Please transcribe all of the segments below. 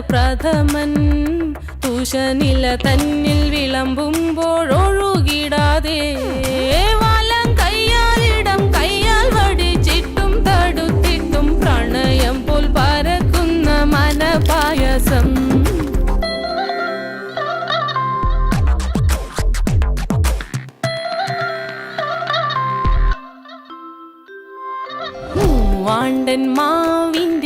പ്രഥമൻ. തുഷനില തന്നിൽ വിളമ്പുമ്പോഴൊഴുകിടാതെ വലം കയ്യാലിടം കുളിര്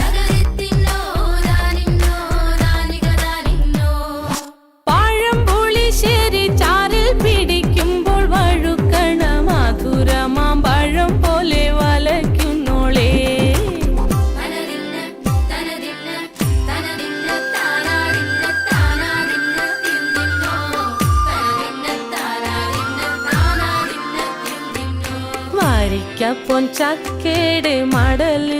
ചക്കേട് മടൽ.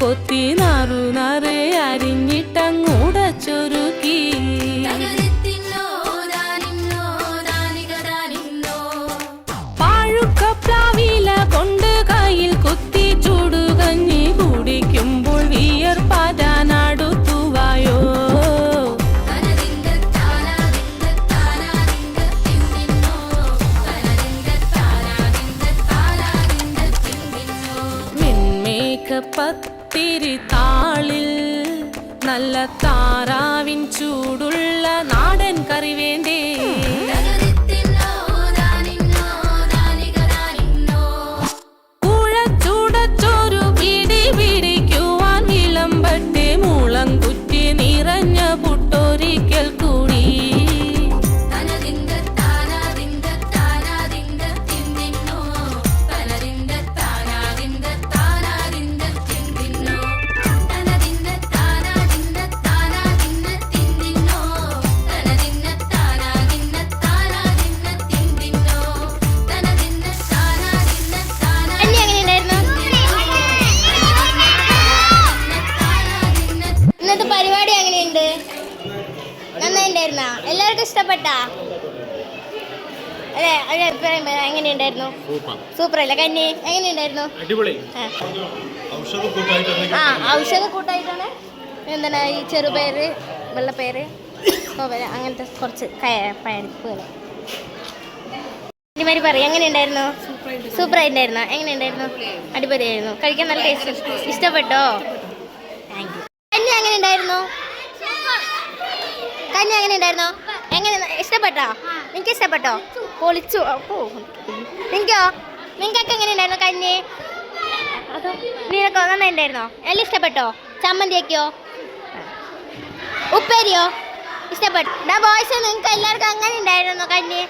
കൊത്തി നാറു നാറ് അരിഞ്ഞിട്ടങ്ങൂടച്ചൊരുക്കി തകരത്തിന്നോ വെൺമേഘപ്പത്തിരി താളിൽ നല്ല താറാവിൻ ചൂടുള്ള നാടൻ കറി എല്ലാവർക്കും ഇഷ്ടപ്പെട്ടാ? അതെ അഭിപ്രായം. എങ്ങനെയുണ്ടായിരുന്നു? സൂപ്പർ. അല്ലേ കന്നി എങ്ങനെയുണ്ടായിരുന്നു? അടിപൊളി. ആ. ഔഷധ കൂട്ടായിട്ടാണ്. എന്താണ് ഈ ചെറുപയറ് വെള്ളപ്പയറ് അങ്ങനത്തെ കുറച്ച് ഇനിമാരി പറയും എങ്ങനെയുണ്ടായിരുന്നു? സൂപ്പർ ആയിട്ടുണ്ടായിരുന്നു എങ്ങനെയുണ്ടായിരുന്നു? അടിപൊളിയായിരുന്നു. കഴിക്കാൻ നല്ല ടേസ്റ്റ് ഇഷ്ടപ്പെട്ടോ? താങ്ക് യു കന്നി എങ്ങനെയുണ്ടായിരുന്നു? കന്നി എങ്ങനെ ഉണ്ടായിരുന്നോ എങ്ങനെ? ഇഷ്ടപ്പെട്ടോ? നിങ്ങൾക്ക് ഇഷ്ടപ്പെട്ടോ? പൊളിച്ചു. ഓ നിങ്ങൾക്കോ നിങ്ങൾക്കൊക്കെ എങ്ങനെ ഉണ്ടായിരുന്നു കഞ്ഞി? നിനക്കോ? നന്നായിട്ടുണ്ടായിരുന്നോ എല്ലാം ഇഷ്ടപ്പെട്ടോ? ചമ്മന്തിയൊക്കെയോ? ഉപ്പേരിയോ? ഇഷ്ടപ്പെട്ടു. ഡാ ബോയ്സ് നിങ്ങൾക്ക് എല്ലാവർക്കും അങ്ങനെ ഉണ്ടായിരുന്നു കന്നി